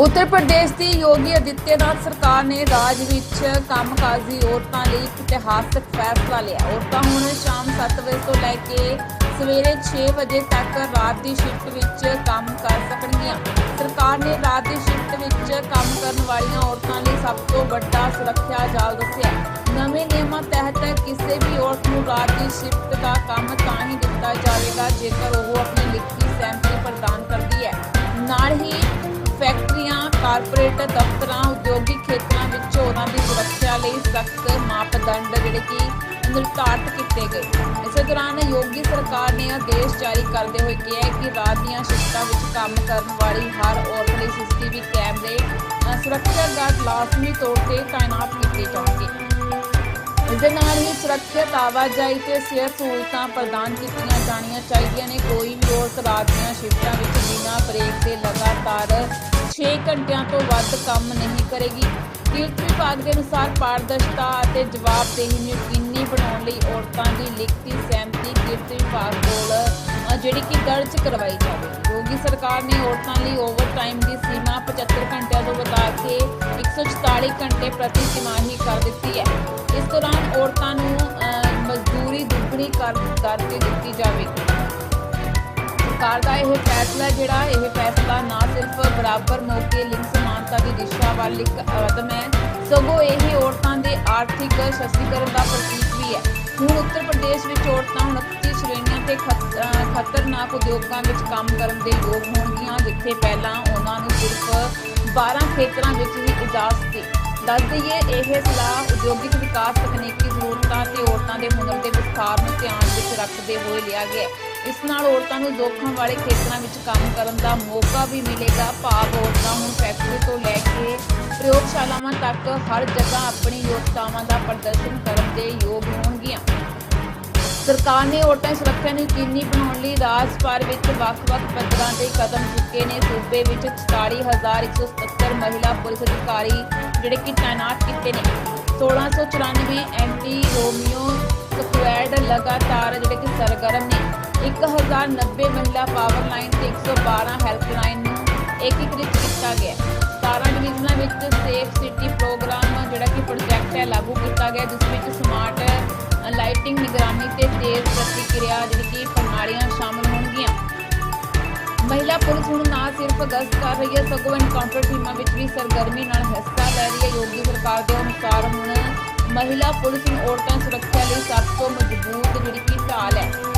ਉੱਤਰ ਪ੍ਰਦੇਸ਼ ਦੀ ਯੋਗੀ ਅਦਿੱਤਿਆਨਾਥ ਸਰਕਾਰ ਨੇ ਰਾਜ ਵਿੱਚ ਕੰਮਕਾਜੀ ਔਰਤਾਂ ਲਈ ਇੱਕ ਇਤਿਹਾਸਕ ਫੈਸਲਾ ਲਿਆ। ਔਰਤਾਂ ਹੁਣ ਸ਼ਾਮ 7 ਵਜੇ ਤੋਂ ਲੈ ਕੇ ਸਵੇਰੇ 6 ਵਜੇ ਤੱਕ ਰਾਤ ਦੀ ਸ਼ਿਫਟ ਵਿੱਚ ਕੰਮ ਕਰ ਸਕਣਗੀਆਂ। ਸਰਕਾਰ ਨੇ ਰਾਤ ਦੀ ਸ਼ਿਫਟ ਵਿੱਚ ਕੰਮ ਕਰਨ ਵਾਲੀਆਂ ਔਰਤਾਂ ਲਈ ਸਭ ਤੋਂ ਵੱਡਾ ਸੁਰੱਖਿਆ ਜਾਲ ਦੱਸਿਆ। ਨਵੇਂ ਨਿਯਮਾਂ ਤਹਿਤ ਕਿਸੇ ਵੀ ਔਰਤ ਨੂੰ ਰਾਤ ਦੀ ਸ਼ਿਫਟ ਦਾ ਕੰਮ ਤਾਂ ਹੀ ਦਿੱਤਾ ਜਾਵੇਗਾ, ਜੇਕਰ ਉਹ ਆਪਣੀ ਕਾਰਪੋਰੇਟ ਦਫ਼ਤਰਾਂ, ਉਦਯੋਗਿਕ ਖੇਤਰਾਂ ਵਿੱਚ ਉਹਨਾਂ ਦੀ ਸੁਰੱਖਿਆ ਲਈ ਸਖਤ ਮਾਪਦੰਡ ਜਿਹੜੇ ਕਿ ਨਿਰਧਾਰਤ ਕੀਤੇ ਗਏ। ਇਸੇ ਦੌਰਾਨ ਯੋਗੀ ਸਰਕਾਰ ਨੇ ਆਦੇਸ਼ ਜਾਰੀ ਕਰਦੇ ਹੋਏ ਕਿਹਾ ਕਿ ਰਾਤ ਦੀਆਂ ਸ਼ਿਫਟਾਂ ਵਿੱਚ ਕੰਮ ਕਰਨ ਵਾਲੀ ਹਰ ਔਰਤ ਲਈ ਸੀਸੀਟੀਵੀ ਕੈਮਰੇ ਸੁਰੱਖਿਆ ਗਾਰਡ ਲਾਜ਼ਮੀ ਤੌਰ ਤੇ ਤਾਇਨਾਤ ਕੀਤੇ ਜਾਣਗੇ ਇਸ ਦੇ ਨਾਲ ਹੀ ਸੁਰੱਖਿਅਤ ਆਵਾਜਾਈ ਤੇ ਸਿਹਤ ਸਹੂਲਤਾਂ ਪ੍ਰਦਾਨ ਕੀਤੀਆਂ ਜਾਣੀਆਂ ਚਾਹੀਦੀਆਂ ਨੇ। ਕੋਈ ਵੀ ਔਰਤ ਰਾਤ ਦੀਆਂ ਸ਼ਿਫਟਾਂ ਵਿੱਚ ਬਿਨਾਂ ਬ੍ਰੇਕ ਦੇ ਲਗਾਤਾਰ 6 ਘੰਟਿਆਂ ਤੋਂ ਵੱਧ ਕੰਮ ਨਹੀਂ ਕਰੇਗੀ। ਕਿਰਤ ਵਿਭਾਗ ਦੇ ਅਨੁਸਾਰ ਪਾਰਦਰਸ਼ਤਾ ਅਤੇ ਜਵਾਬਦੇਹੀ ਨੂੰ ਯਕੀਨੀ ਬਣਾਉਣ ਲਈ ਔਰਤਾਂ ਦੀ ਲਿਖਤੀ ਸਹਿਮਤੀ ਕਿਰਤ ਵਿਭਾਗ ਕੋਲ ਜਿਹੜੀ ਕਿ ਦਰਜ ਕਰਵਾਈ ਜਾਵੇ ਯੋਗੀ ਸਰਕਾਰ ਨੇ ਔਰਤਾਂ ਲਈ ਓਵਰਟਾਈਮ ਦੀ ਸੀਮਾ 75 ਘੰਟਿਆਂ ਤੋਂ ਵਧਾ ਕੇ 144 ਘੰਟੇ ਪ੍ਰਤੀ ਤਿਮਾਹੀ ਕਰ ਦਿੱਤੀ ਹੈ। ਇਸ ਦੌਰਾਨ ਔਰਤਾਂ ਨੂੰ ਮਜ਼ਦੂਰੀ ਦੁੱਗਣੀ ਕਰ ਕਰਕੇ ਦਿੱਤੀ ਜਾਵੇਗੀ। ਸਰਕਾਰ ਦਾ ਇਹ ਫੈਸਲਾ ਜਿਹੜਾ ਇਹ ਫੈਸਲਾ ਨਾ ਸਿਰਫ ਬਰਾਬਰ ਮੌਕੇ, ਲਿੰਗ ਸਮਾਨਤਾ ਦੀ ਦਿਸ਼ਾ ਵੱਲ ਇੱਕ ਕਦਮ ਹੈ, ਸਗੋਂ ਇਹ ਔਰਤਾਂ ਦੇ ਆਰਥਿਕ ਸਸਤੀਕਰਨ ਦਾ ਪ੍ਰਤੀਕ ਵੀ ਹੈ। ਹੁਣ ਉੱਤਰ ਪ੍ਰਦੇਸ਼ ਵਿੱਚ ਔਰਤਾਂ 29 ਸ਼੍ਰੇਣੀਆਂ ਤੇ ਖਤਰਨਾਕ ਉਦਯੋਗਾਂ ਵਿੱਚ ਕੰਮ ਕਰਨ ਦੇ ਯੋਗ ਹੋਣਗੀਆਂ, ਜਿੱਥੇ ਪਹਿਲਾਂ ਉਹਨਾਂ ਨੂੰ ਸਿਰਫ 12 ਖੇਤਰਾਂ ਵਿੱਚ ਹੀ ਇਜਾਜ਼ਤ ਸੀ। ਦੱਸ ਦਈਏ, ਇਹ ਸਲਾਹ ਉਦਯੋਗਿਕ ਵਿਕਾਸ ਤਕਨੀਕੀ ਜ਼ਰੂਰਤਾਂ ਤੇ ਔਰਤਾਂ ਦੇ ਹੁਨਰ ਦੇ ਵਿਸਥਾਰ ਨੂੰ ਧਿਆਨ ਵਿੱਚ ਰੱਖਦੇ ਹੋਏ ਲਿਆ ਗਿਆ। ਇਸ ਨਾਲ ਔਰਤਾਂ ਨੂੰ ਜੋਖਮ ਵਾਲੇ ਖੇਤਰਾਂ ਵਿੱਚ ਕੰਮ ਕਰਨ ਦਾ ਮੌਕਾ ਵੀ ਮਿਲੇਗਾ। ਭਾਵ ਔਰਤਾਂ ਹੁਣ ਫੈਕਟਰੀ ਤੋਂ ਲੈ ਕੇ ਪ੍ਰਯੋਗਸ਼ਾਲਾਵਾਂ ਤੱਕ ਹਰ ਜਗ੍ਹਾ ਆਪਣੀ ਯੋਗਤਾਵਾਂ ਦਾ ਪ੍ਰਦਰਸ਼ਨ ਕਰਨ ਦੇ ਯੋਗ ਹੋਣਗੀਆਂ। ਸਰਕਾਰ ਨੇ ਔਰਤਾਂ ਸੁਰੱਖਿਆ ਨੂੰ ਯਕੀਨੀ ਬਣਾਉਣ ਲਈ ਰਾਜ ਭਰ ਵਿੱਚ ਵੱਖ-ਵੱਖ ਪੱਧਰਾਂ ਤੇ ਕਦਮ ਚੁੱਕੇ ਨੇ। ਸੂਬੇ ਵਿੱਚ 44177 ਮਹਿਲਾ ਪੁਲਿਸ ਅਧਿਕਾਰੀ ਜਿਹੜੇ ਕਿ ਤਾਇਨਾਤ ਕੀਤੇ ਨੇ। 1694 ਐਂਟੀ ਰੋਮੀਓ ਸਕੁਐਡ ਲਗਾਤਾਰ ਜਿਹੜੇ ਕਿ ਸਰਗਰਮ ਨੇ। 1090 ਮਹਿਲਾ ਪਾਵਰ ਲਾਈਨ ਤੇ 112 ਹੈਲਪਲਾਈਨ ਨੂੰ ਏਕੀਕ੍ਰਿਤ ਕੀਤਾ ਗਿਆ। ਹੈ। 17 ਡਿਵੀਜ਼ਨਾਂ ਵਿੱਚ ਸੇਫ ਸਿਟੀ ਪ੍ਰੋਗਰਾਮ ਜਿਹੜਾ ਕਿ ਪ੍ਰੋਜੈਕਟ ਹੈ ਲਾਗੂ ਕੀਤਾ ਗਿਆ ਨਿਗਰਾਨੀ ਤੇ ਤੇਜ਼ ਪ੍ਰਤੀਕਿਰਿਆ ਜਿਹੜੀ ਕਿ ਪ੍ਰਣਾਲੀਆਂ ਸ਼ਾਮਲ ਹੋਣਗੀਆਂ। ਮਹਿਲਾ ਪੁਲਿਸ ਹੁਣ ਨਾ ਸਿਰਫ ਗਸ਼ਤ ਕਰ ਰਹੀ ਹੈ, ਸਗੋਂ ਐਨਕਾਊਂਟਰ ਟੀਮਾਂ ਵਿੱਚ ਵੀ ਸਰਗਰਮੀ ਨਾਲ ਹਿੱਸਾ ਲੈ ਰਹੀ ਹੈ। ਯੋਗੀ ਸਰਕਾਰ ਦੇ ਅਨੁਸਾਰ ਹੁਣ ਮਹਿਲਾ ਪੁਲਿਸ ਨੂੰ ਔਰਤਾਂ ਸੁਰੱਖਿਆ ਲਈ ਸਭ ਤੋਂ ਮਜ਼ਬੂਤ ਜਿਹੜੀ ਕਿ ਢਾਲ ਹੈ।